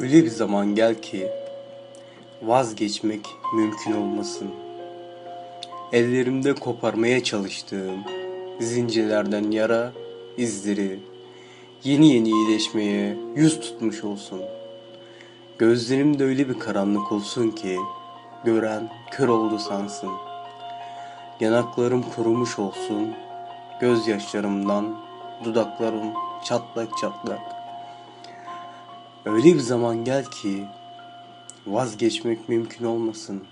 Öyle bir zaman gel ki vazgeçmek mümkün olmasın. Ellerimde koparmaya çalıştığım zincirlerden yara izleri yeni yeni iyileşmeye yüz tutmuş olsun. Gözlerimde öyle bir karanlık olsun ki gören kör oldu sansın. Yanaklarım kurumuş olsun, gözyaşlarımdan dudaklarım çatlak çatlak. Öyle bir zaman gel ki vazgeçmek mümkün olmasın.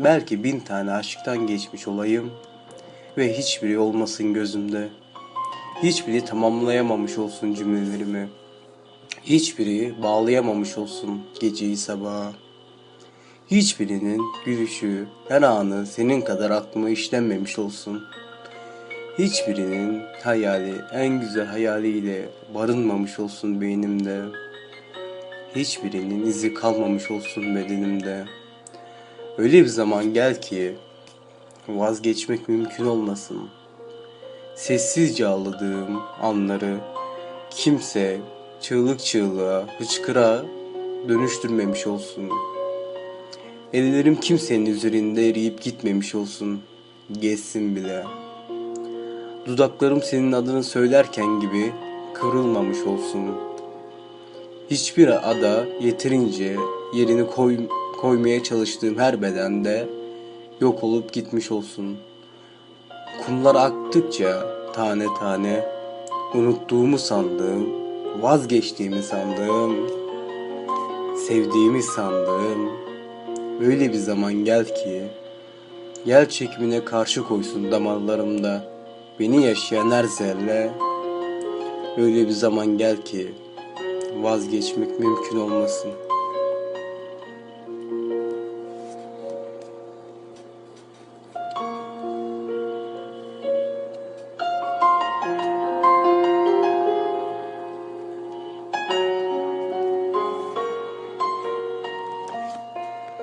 Belki bin tane aşktan geçmiş olayım ve hiçbiri olmasın gözümde. Hiçbiri tamamlayamamış olsun cümlelerimi. Hiçbiri bağlayamamış olsun geceyi sabaha. Hiçbirinin gülüşü her anı senin kadar aklıma işlenmemiş olsun. Hiçbirinin hayali en güzel hayaliyle barınmamış olsun beynimde. Hiçbirinin izi kalmamış olsun bedenimde. Öyle bir zaman gel ki vazgeçmek mümkün olmasın. Sessizce ağladığım anları kimse çığlık çığlığa, hıçkıra dönüştürmemiş olsun. Ellerim kimsenin üzerinde eriyip gitmemiş olsun. Geçsin bile. Dudaklarım senin adını söylerken gibi kırılmamış olsun. Hiçbir ada yeterince yerini koy, koymaya çalıştığım her bedende yok olup gitmiş olsun. Kumlar aktıkça tane tane unuttuğumu sandığım, vazgeçtiğimi sandığım, sevdiğimi sandığım öyle bir zaman gel ki yer çekimine karşı koysun damarlarımda beni yaşayan her zerre öyle bir zaman gel ki vazgeçmek mümkün olmasın.''